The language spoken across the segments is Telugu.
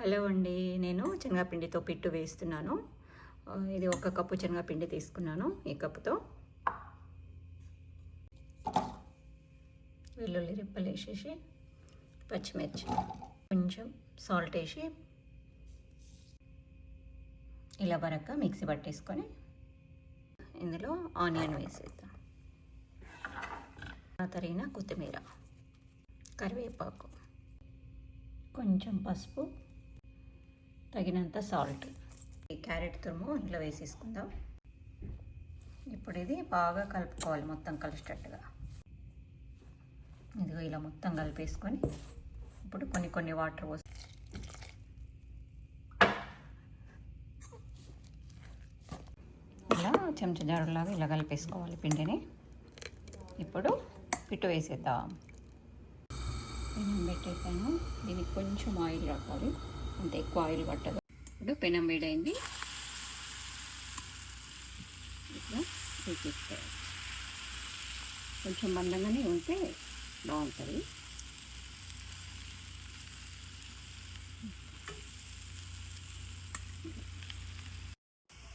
హలో అండి నేను శనగపిండితో పిట్టు వేస్తున్నాను. ఇది ఒక కప్పు శనగపిండి తీసుకున్నాను ఈ కప్పుతో. వెల్లుల్లి రిప్పలు వేసేసి పచ్చిమిర్చి కొంచెం సాల్ట్ వేసి ఇలా వరక మిక్సీ పట్టేసుకొని ఇందులో ఆనియన్ వేసేద్దాం. ఆ తరిగిన కొత్తిమీర కరివేపాకు కొంచెం పసుపు తగినంత సాల్ట్. ఈ క్యారెట్ తురుము ఇంట్లో వేసేసుకుందాం. ఇప్పుడు ఇది బాగా కలుపుకోవాలి మొత్తం కలిసేటట్టుగా. ఇదిగో ఇలా మొత్తం కలిపేసుకొని ఇప్పుడు కొన్ని కొన్ని వాటర్ పోసి ఇలా చెంచా జారులాగా ఇలా కలిపేసుకోవాలి పిండిని. ఇప్పుడు పిట్టు వేసేద్దాం. నేను పెట్టేసాను. దీనికి కొంచెం ఆయిల్ రావాలి. అంత ఎక్కువ ఆయిల్ పట్టదు. ఇప్పుడు పెనం వేడైంది. ఇట్లా వేసేసుకోవాలి. కొంచెం మందంగానే ఉంటే బాగుంటుంది.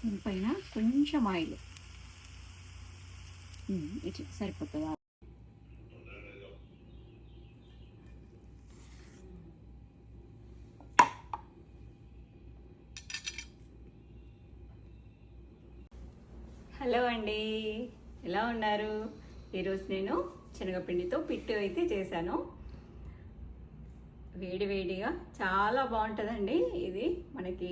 దీనిపైన కొంచెం ఆయిల్. ఉమ్, ఇట్లా సరిపోతుంది? హలో అండి. ఎలా ఉన్నారు? ఈరోజు నేను శనగపిండితో పిట్టు అయితే చేశాను. వేడి వేడిగా చాలా బాగుంటుందండి ఇది. మనకి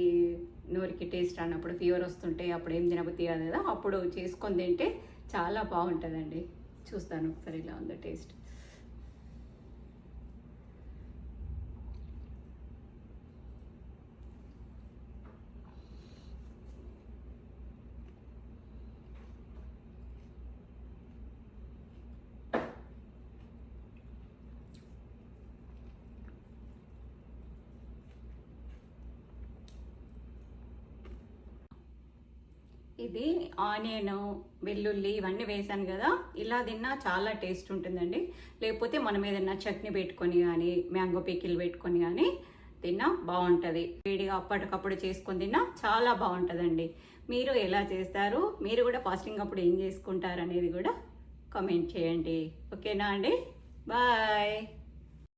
నోరికి టేస్ట్ అన్నప్పుడు ఫీవర్ వస్తుంటే అప్పుడు ఏం తినబుద్ధి కాదు కదా అప్పుడు చేసుకొని తింటే చాలా బాగుంటుందండి. చూస్తాను ఒకసారి ఇలా ఉందో టేస్ట్. ఇది ఆనియన్ వెల్లుల్లి ఇవన్నీ వేసాను కదా. ఇలా తిన్నా చాలా టేస్ట్ ఉంటుందండి. లేకపోతే మనం ఏదైనా చట్నీ పెట్టుకొని కానీ మ్యాంగో పీకిల్ పెట్టుకొని కానీ తిన్నా బాగుంటుంది. వేడిగా అప్పటికప్పుడు చేసుకొని తిన్నా చాలా బాగుంటుందండి. మీరు ఎలా చేస్తారు? మీరు కూడా ఫాస్టింగ్ అప్పుడు ఏం చేసుకుంటారు అనేది కూడా కామెంట్ చేయండి. ఓకేనా అండి? బాయ్!